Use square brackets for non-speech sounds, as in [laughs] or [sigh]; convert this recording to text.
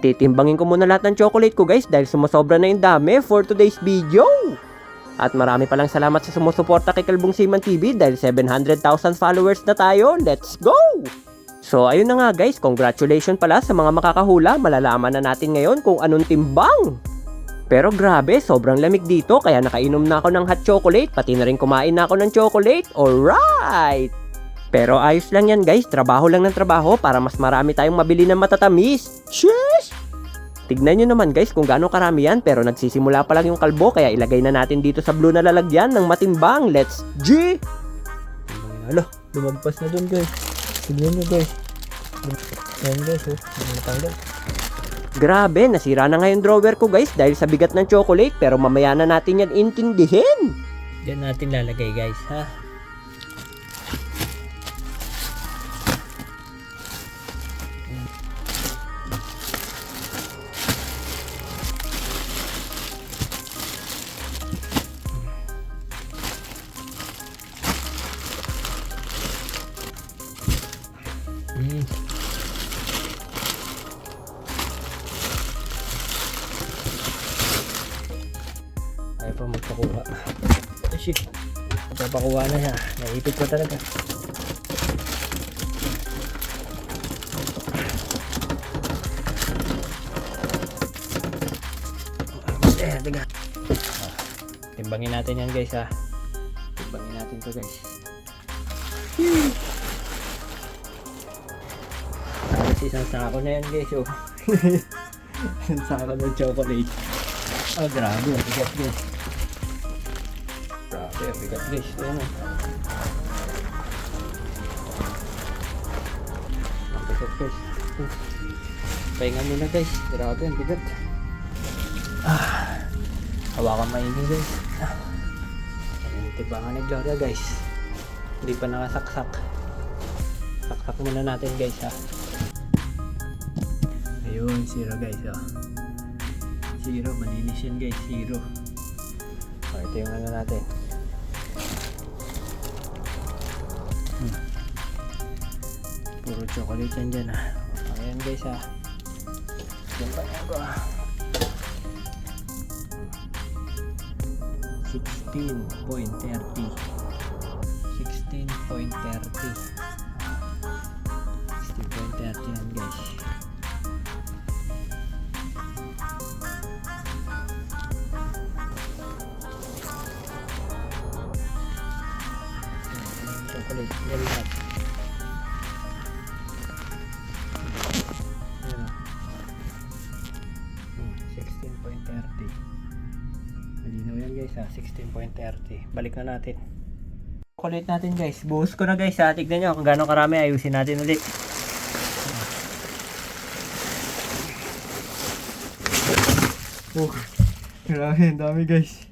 Titimbangin ko muna lahat ng chocolate ko guys dahil sumusobra na yung dami for today's video. At marami palang salamat sa sumusuporta kay Kalbong Siman TV dahil 700,000 followers na tayo. Let's go! So ayun na nga guys, congratulations pala sa mga makakahula. Malalaman na natin ngayon kung anong timbang. Pero grabe, sobrang lamig dito kaya nakainom na ako ng hot chocolate pati na rin kumain na ako ng chocolate. Alright! Pero ayos lang yan guys, trabaho lang ng trabaho para mas marami tayong mabili ng matatamis. Sheesh! Tignan nyo naman guys kung gaano karami yan pero nagsisimula pa lang yung kalbo kaya ilagay na natin dito sa blue na lalagyan ng matimbang. Let's G! Alo, lumagpas na dun guys. Tignan nyo guys. Ayan guys, oh. Hindi natanggal. Grabe, nasira na nga yung drawer ko guys dahil sa bigat ng chocolate pero mamaya na natin yan intindihin. Diyan natin lalagay guys, ha? Pa magpakuha. Oh, shit. Magpapakuha na siya. Naipit ko talaga. Eh, tiga. Timbangin natin yan guys ha. Timbangin natin to guys. Tapos isang sako na yan guys oh. [laughs] isang sako ng chocolate. Oh, grabe. Ang bigat guys. Ang bigat guys. Ayan o. Ang bigat. Pahinga muna guys. Grabe, ang bigat. Ah. Hawakan maingay guys. Ah. Yung tibangan ni Gloria guys. Hindi pa nakasaksak. Saksak muna natin guys ha. Ayun, zero guys oh. Zero, malinis yan guys, zero. O, ito yung ano natin. Hmm. Puro chocolate yan dyan ah. Ayan guys ah. Yan pa yan ko ah. 16.30 16.30 16.30 chocolate very hot Ayan o. Hmm, 16.30 malinaw yan guys ha? 16.30 balik na natin. Chocolate natin guys. Buhos ko na guys ha? Tignan nyo kung gano'ng karami. Ayusin natin ulit. Oh grabe ang dami guys